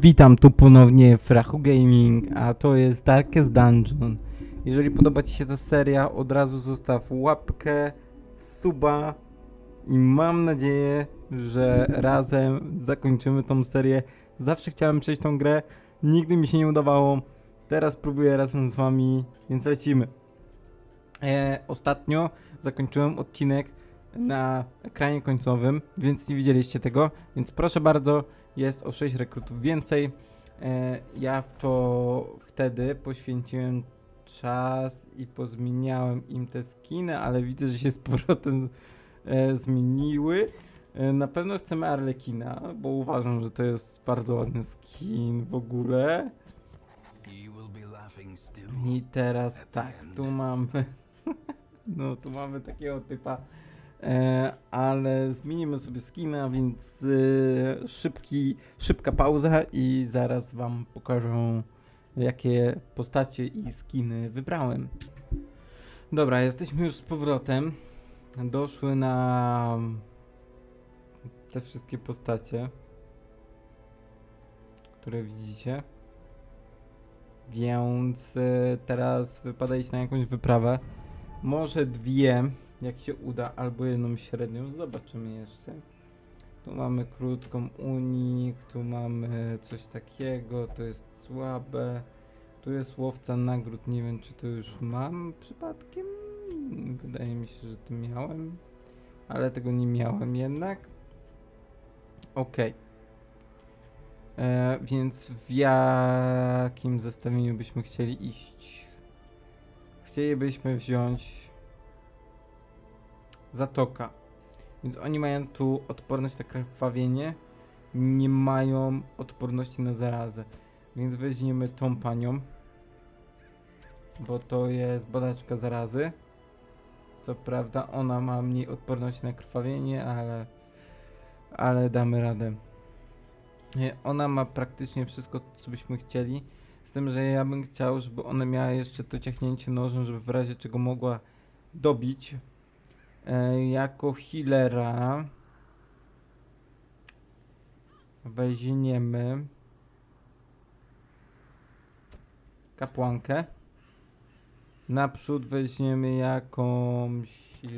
Witam tu ponownie Frachu Gaming, a to jest Darkest Dungeon. Jeżeli podoba Ci się ta seria, od razu zostaw łapkę, suba i mam nadzieję, że razem zakończymy tą serię. Zawsze chciałem przejść tą grę, nigdy mi się nie udawało. Teraz próbuję razem z Wami, więc lecimy. E, ostatnio zakończyłem odcinek na ekranie końcowym, więc nie widzieliście tego, więc proszę bardzo, jest o 6 rekrutów więcej. E, ja w to wtedy poświęciłem czas i pozmieniałem im te skiny, ale widzę, że się z powrotem e, zmieniły. E, na pewno chcemy Arlekina, bo uważam, że to jest bardzo ładny skin w ogóle. I teraz tak, tu mamy. No, tu mamy takiego typa. E, ale zmienimy sobie skina, więc e, szybki, szybka pauza i zaraz wam pokażę jakie postacie i skiny wybrałem. Dobra, jesteśmy już z powrotem. Doszły na te wszystkie postacie, które widzicie. Więc e, teraz wypada iść na jakąś wyprawę. Może dwie, jak się uda, albo jedną średnią. Zobaczymy jeszcze. Tu mamy krótką unik, tu mamy coś takiego, to jest słabe. Tu jest łowca nagród, nie wiem czy to już mam przypadkiem. Wydaje mi się, że to miałem, ale tego nie miałem jednak. Okej. E, więc w jakim zestawieniu byśmy chcieli iść? Chcielibyśmy wziąć Zatoka. Więc oni mają tu odporność na krwawienie, nie mają odporności na zarazę. Więc weźmiemy tą panią, bo to jest badaczka zarazy. Co prawda ona ma mniej odporności na krwawienie, ale, ale damy radę. Ona ma praktycznie wszystko, co byśmy chcieli. Z tym, że ja bym chciał, żeby ona miała jeszcze to ciachnięcie nożem, żeby w razie czego mogła dobić. E, jako healera weźmiemy kapłankę. Naprzód weźmiemy jakąś e,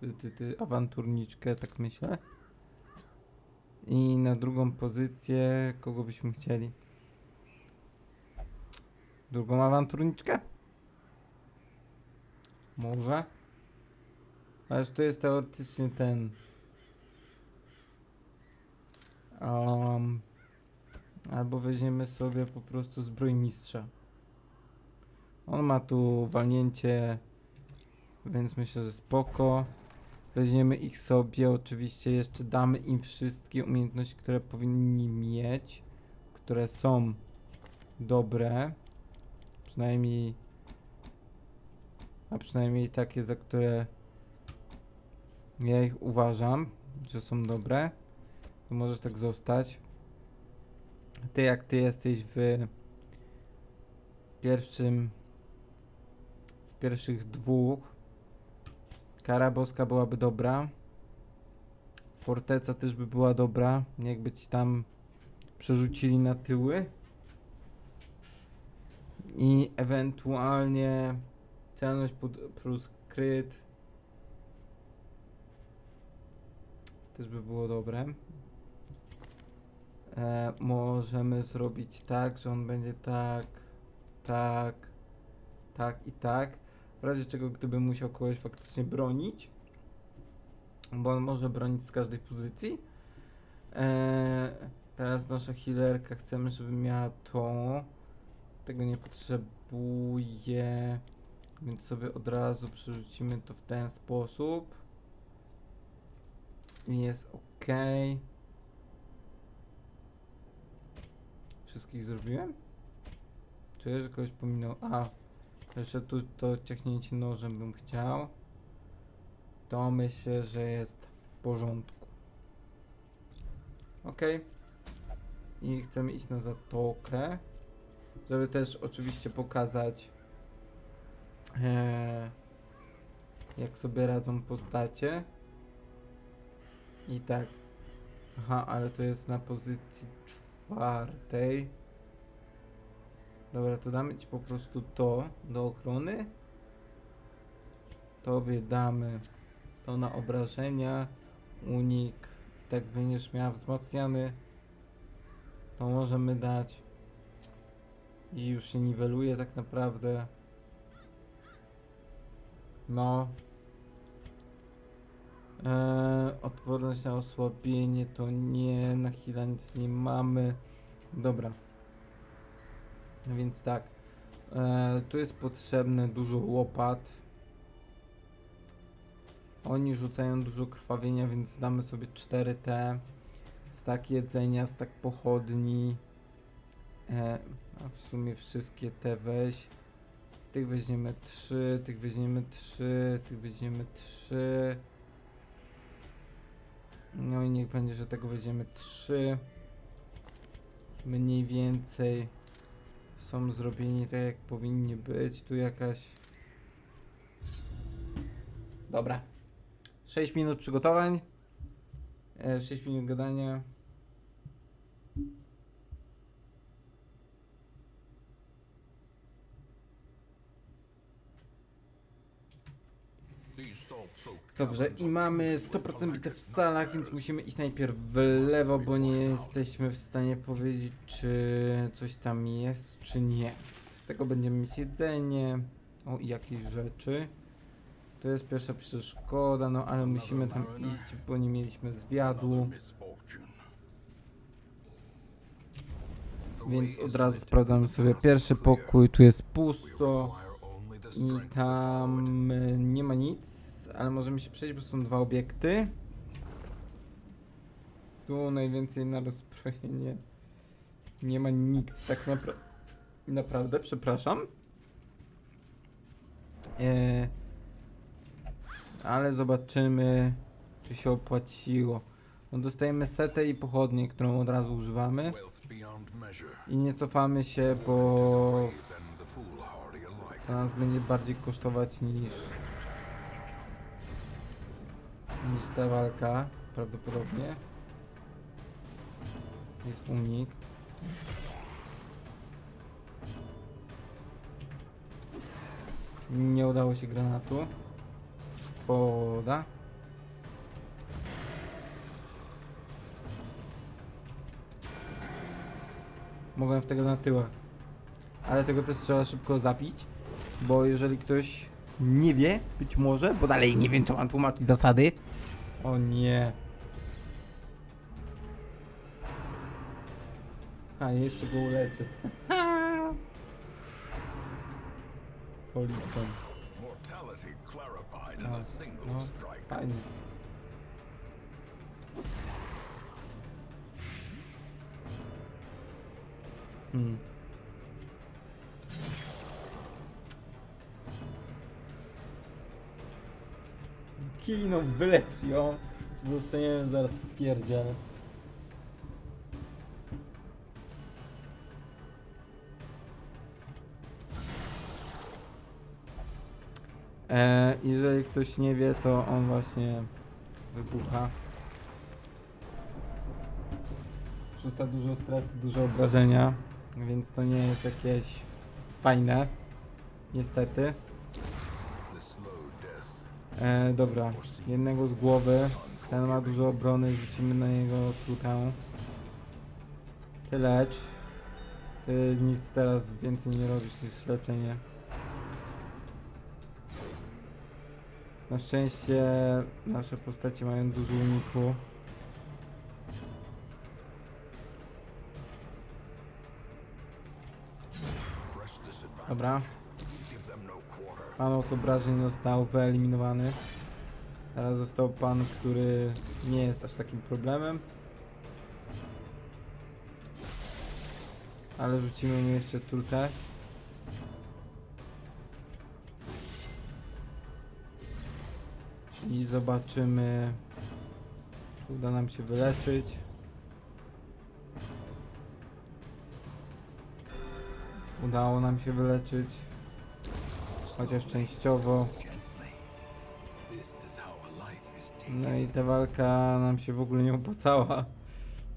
ty, ty, ty, awanturniczkę, tak myślę. I na drugą pozycję kogo byśmy chcieli? Drugą awanturniczkę? Może? Aż to jest teoretycznie ten. Um, albo weźmiemy sobie po prostu zbrojmistrza. On ma tu walnięcie, więc myślę, że spoko. Weźmiemy ich sobie, oczywiście jeszcze damy im wszystkie umiejętności, które powinni mieć, które są dobre. Przynajmniej, a przynajmniej takie, za które ja ich uważam, że są dobre. To możesz tak zostać. Ty jak ty jesteś w pierwszym, w pierwszych dwóch, Kara boska byłaby dobra. Forteca też by była dobra, jakby ci tam przerzucili na tyły. I ewentualnie celność plus kryt. Też by było dobre. E, możemy zrobić tak, że on będzie tak, tak, tak i tak. W razie czego, gdyby musiał kogoś faktycznie bronić, bo on może bronić z każdej pozycji. Eee, teraz nasza healerka chcemy, żeby miała to. Tego nie potrzebuję, więc sobie od razu przerzucimy to w ten sposób. Jest ok. Wszystkich zrobiłem? Czuję, że kogoś pominął. A, jeszcze tu to ciachnięcie nożem bym chciał. To myślę, że jest w porządku. Ok. I chcemy iść na zatokę. Żeby też oczywiście pokazać e, jak sobie radzą postacie. I tak. Aha, ale to jest na pozycji czwartej. Dobra, to damy ci po prostu to do ochrony. Tobie damy to na obrażenia, unik. Tak będziesz miała wzmacniany. To możemy dać. I już się niweluje tak naprawdę. No. Eee, odporność na osłabienie to nie, na chwilę nic nie mamy. Dobra. Więc tak. Eee, tu jest potrzebne dużo łopat. Oni rzucają dużo krwawienia, więc damy sobie 4T. Stak jedzenia, stak pochodni. E, a w sumie wszystkie te weź. Tych weźmiemy 3, tych weźmiemy 3, tych weźmiemy 3. No i niech będzie, że tego weźmiemy 3. Mniej więcej są zrobieni tak jak powinni być. Tu jakaś. Dobra. 6 minut przygotowań. E, 6 minut gadania. Dobrze, i mamy too big 100% bitew w salach, więc musimy iść najpierw w lewo, bo nie jesteśmy w stanie powiedzieć, czy coś tam jest, czy nie. Z tego będziemy mieć jedzenie, o i jakieś rzeczy. To jest pierwsza przeszkoda, no ale musimy tam iść, bo nie mieliśmy zwiadu, więc od razu sprawdzamy sobie pierwszy pokój, tu jest pusto. I tam y, nie ma nic, ale możemy się przejść, bo są dwa obiekty. Tu najwięcej na rozbrojenie. Nie ma nic, tak napra naprawdę, przepraszam. E, ale zobaczymy, czy się opłaciło. No dostajemy setę i pochodnię, którą od razu używamy. I nie cofamy się, bo Brave and the foolhardy alike. To nas będzie bardziej kosztować niż niż ta walka prawdopodobnie. Jest unik nie udało się granatu. Szkoda. Mogłem w tego na tyłach. Ale tego też trzeba szybko zapić, bo jeżeli ktoś nie wie, być może, bo dalej nie wiem, czy mam tłumaczyć zasady. O nie. A, jeszcze go uleczę. Policją. Mortality clarified in No, a single no, strike. fajnie. Hmm. Kino, wylecz ją. Zostaniemy zaraz w pierdziele. E, jeżeli ktoś nie wie, to on właśnie wybucha. Rzuca dużo stresu, dużo obrażenia, więc to nie jest jakieś fajne. Niestety. E, dobra, jednego z głowy. Ten ma dużo obrony, rzucimy na niego trutę. Ty lecz. Ty nic teraz więcej nie robisz niż leczenie. Na szczęście nasze postacie mają dużo uniku. Dobra, pan od obrażeń został wyeliminowany. Teraz został pan, który nie jest aż takim problemem. Ale rzucimy mu jeszcze trutę. I zobaczymy. czy Uda nam się wyleczyć. Udało nam się wyleczyć. Is taken. No i ta walka nam się w ogóle nie opłacała.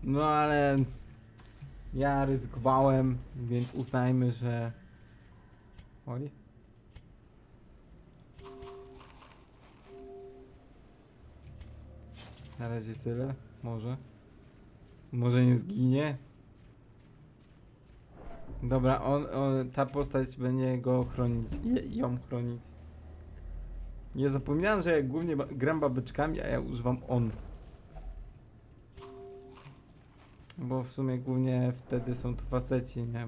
No ale Ja ryzykowałem, więc uznajmy, że... Oj. Na razie tyle, może. Może nie zginie. Dobra, on, on, ta postać będzie go chronić, i ją chronić. Nie zapominałem, że ja głównie ba- gram babeczkami, a ja używam on. Bo w sumie głównie wtedy są tu faceci, nie?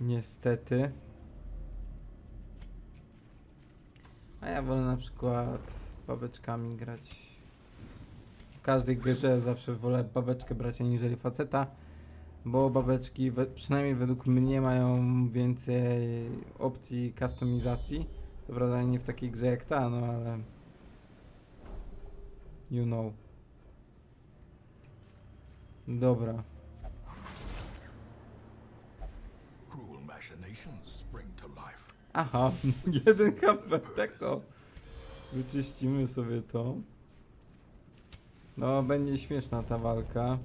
Niestety. A ja wolę na przykład babeczkami grać. W każdej grze zawsze wolę babeczkę brać aniżeli faceta, bo babeczki, we, przynajmniej według mnie, mają więcej opcji kustomizacji. To prawda nie w takiej grze jak ta, no ale... You know. Dobra. Aha, jeden HP, tego. Wyczyścimy sobie to. No, będzie śmieszna ta walka.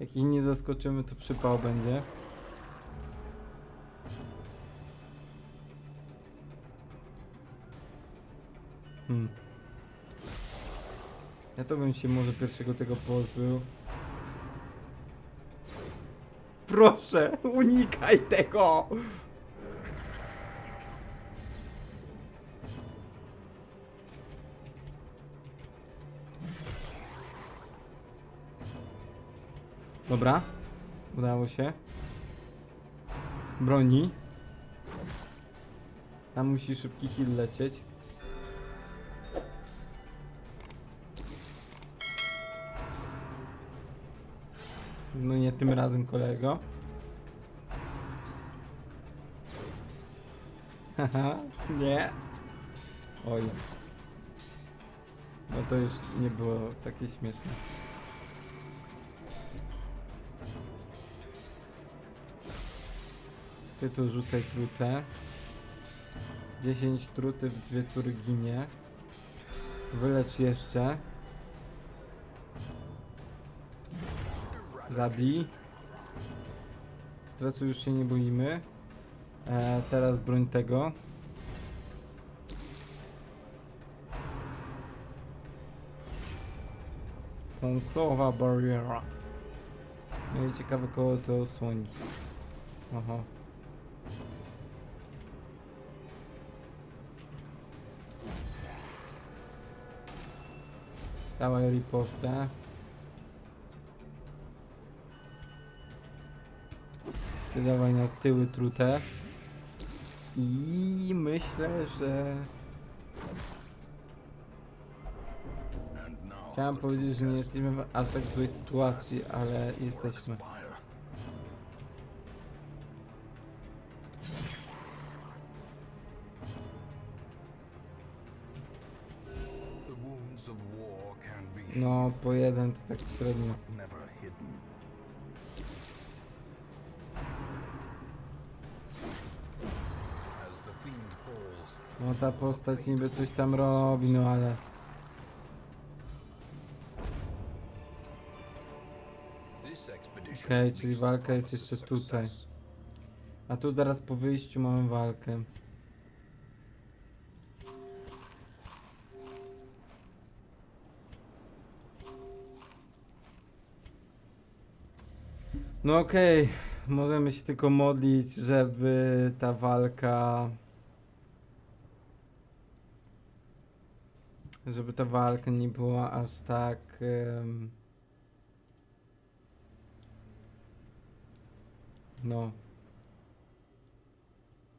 Jak ich nie zaskoczymy, to przypał będzie. Hmm. Ja to bym się może pierwszego tego pozbył. Proszę, unikaj tego! Dobra. Udało się. Broni. Tam musi szybki heal lecieć. No nie tym razem kolego. Haha, nie. Oj. No to już nie było takie śmieszne. Ty tu rzucaj trutę. 10 truty w dwie tury ginie. Wylecz jeszcze. Zabij. Stresu już się nie boimy. E, teraz broń tego. Punktowa bariera. No i ciekawe koło to osłoni. Aha. Dawaj ripostę. Ty dawaj na tyły trutę. I myślę, że... Chciałem powiedzieć, że nie jesteśmy w aż tak złej sytuacji, ale jesteśmy. No, po jeden to tak średnio. No ta postać niby coś tam robi, no ale... Okej, czyli mixed walka jest jeszcze tutaj. A tu zaraz po wyjściu mamy walkę. No okej, możemy się tylko modlić, żeby ta walka... Żeby ta walka nie była aż tak... No.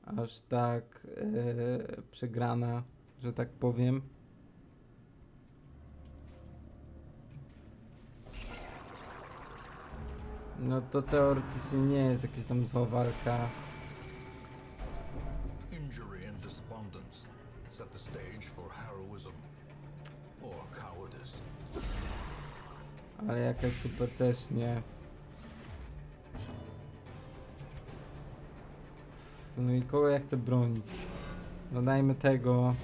Aż tak e, przegrana, że tak powiem. No to teoretycznie nie jest jakaś tam zła walka. Injury and despondence set the stage for heroism or cowardice. Ale jakaś super też nie. No i kogo ja chcę bronić? No dajmy tego.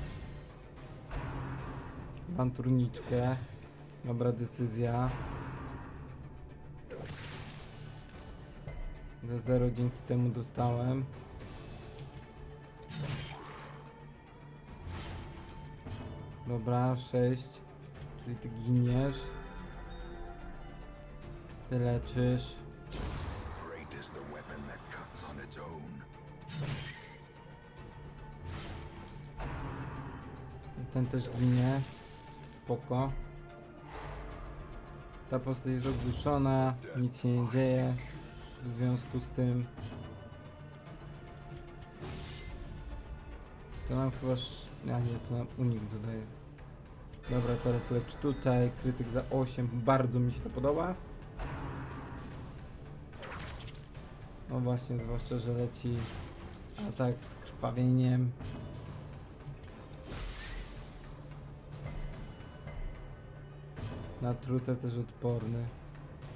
Awanturniczkę. Dobra decyzja. Za 0 dzięki temu dostałem. Dobra, 6. Czyli ty giniesz. Ty leczysz. Ten też ginie. Spoko. Ta postać jest ogłuszona, nic się nie dzieje w związku z tym. To nam chyba... A nie, to nam unik dodaje. Dobra, teraz lecz tutaj. Krytyk za 8. Bardzo mi się to podoba. No właśnie, zwłaszcza, że leci atak z krwawieniem. Na trutę też odporny.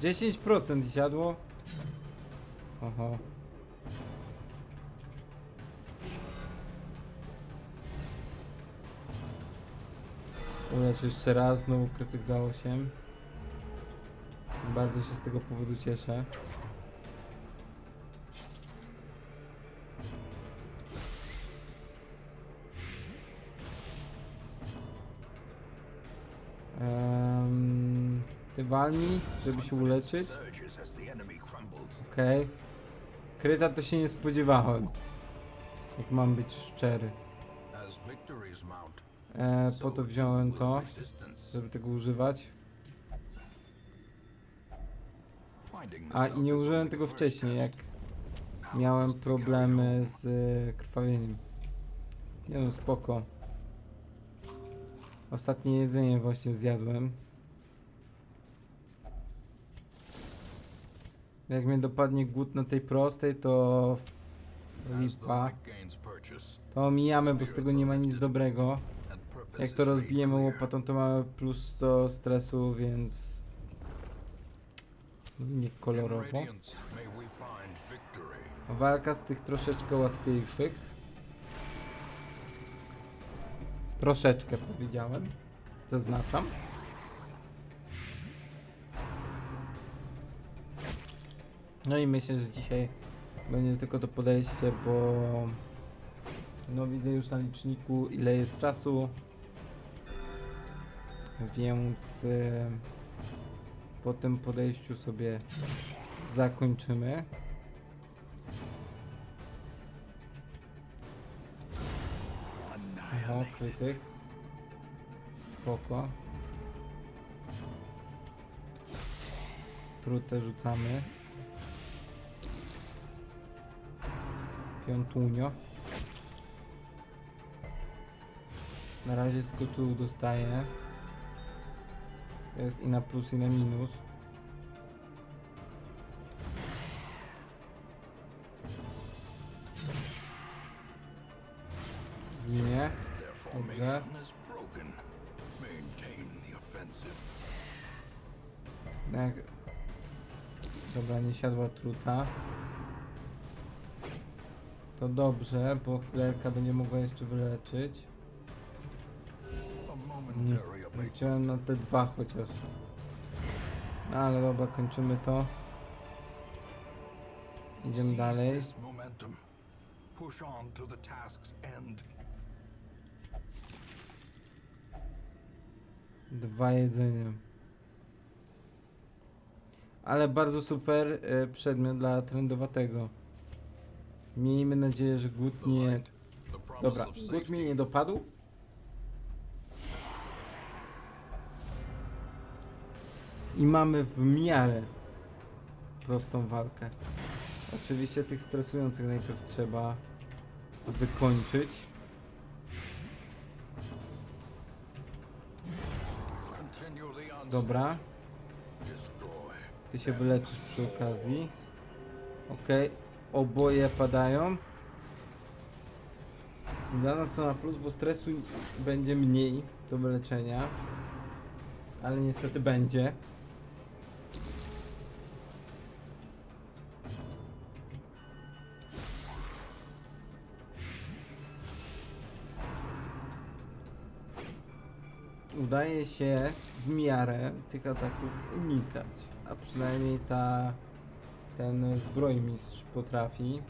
10% siadło. Ulecz jeszcze raz, znowu krytyk za 8. Bardzo się z tego powodu cieszę. Um, ty walnij, żeby się uleczyć. Surges as Kryta to się nie spodziewałem. Jak mam być szczery. E, po to wziąłem to, żeby tego używać. A i nie użyłem tego wcześniej, jak miałem problemy z e, krwawieniem. Nie no, spoko. Ostatnie jedzenie właśnie zjadłem. Jak mnie dopadnie głód na tej prostej, to lipa. To omijamy, bo z tego nie ma nic dobrego. Jak to rozbijemy łopatą, to mamy plus 100 stresu, więc... Nie kolorowo. Walka z tych troszeczkę łatwiejszych. Troszeczkę powiedziałem. Zaznaczam. No i myślę, że dzisiaj będzie tylko to podejście, bo no widzę już na liczniku ile jest czasu. Więc e, po tym podejściu sobie zakończymy. Aha, krytyk. Spoko. Trutę rzucamy. Piątunio. Na razie tylko tu dostaję. To jest i na plus i na minus. Zginie. Dobrze. Dobra, nie siadła truta. To dobrze, bo chwileczka będzie mogła jeszcze wyleczyć. Nie abatement. Chciałem na te dwa chociaż. No, ale dobra, kończymy to. Idziemy dalej. Dwa jedzenia. Ale bardzo super e, przedmiot dla trendowatego. Miejmy nadzieję, że The nie... Dobra, głód mnie nie dopadł. I mamy w miarę prostą walkę. Oczywiście tych stresujących najpierw trzeba wykończyć. Dobra, ty się wyleczysz przy okazji. Okej, oboje padają. Dla nas to na plus, bo stresu będzie mniej do wyleczenia. Ale niestety będzie. Udaje się w miarę tych ataków unikać. A przynajmniej ta ten zbrojmistrz potrafi.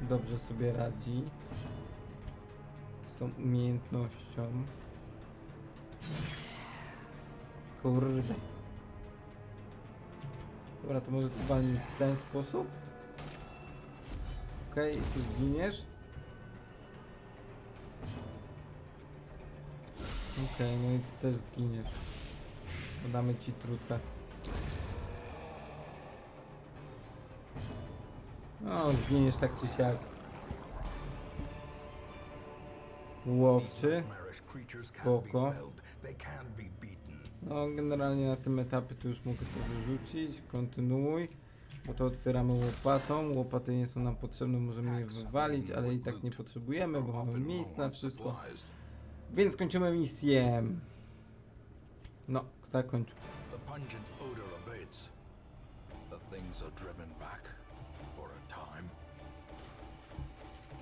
Dobrze sobie radzi z tą umiejętnością. Kurde. Dobra, to może ty walnij w ten sposób? Okej, ty zginiesz? Okej, no i ty też zginiesz. Damy ci trutę. No, zginiesz tak czy siak. Łowczy. Spoko. No, generalnie na tym etapie to już mogę to wyrzucić. Kontynuuj. Bo to otwieramy łopatą. Łopaty nie są nam potrzebne, możemy je wywalić, ale i tak nie potrzebujemy, bo mamy miejsce na wszystko. Więc kończymy misję. No, zakończ. The pungent odor abates. The things are driven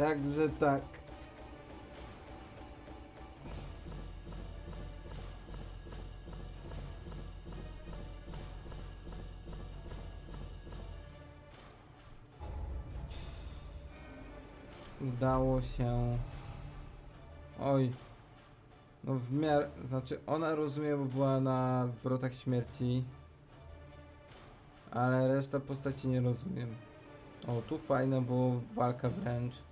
Także tak. Udało się. Oj. No w miarę. Znaczy, ona rozumie, bo była na wrotach śmierci. Ale reszta postaci nie rozumiem. O, tu fajne, bo walka wręcz.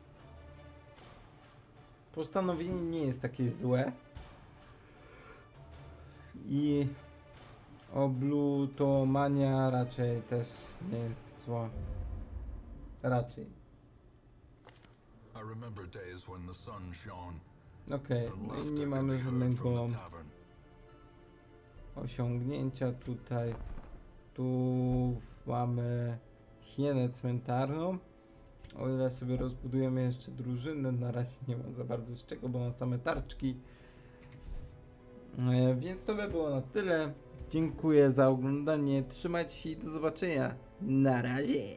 Postanowienie nie jest takie złe. I oblutomania raczej też nie jest zła. Raczej. Okej, laughter nie mamy żadnego osiągnięcia tutaj. Tu mamy hienę cmentarną. O ile sobie rozbudujemy jeszcze drużynę, na razie nie ma za bardzo z czego, bo mam same tarczki. E, więc to by było na tyle. Dziękuję za oglądanie. Trzymajcie się i do zobaczenia. Na razie.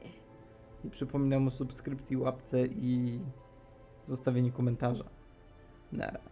I przypominam o subskrypcji, łapce i zostawieniu komentarza. Nara.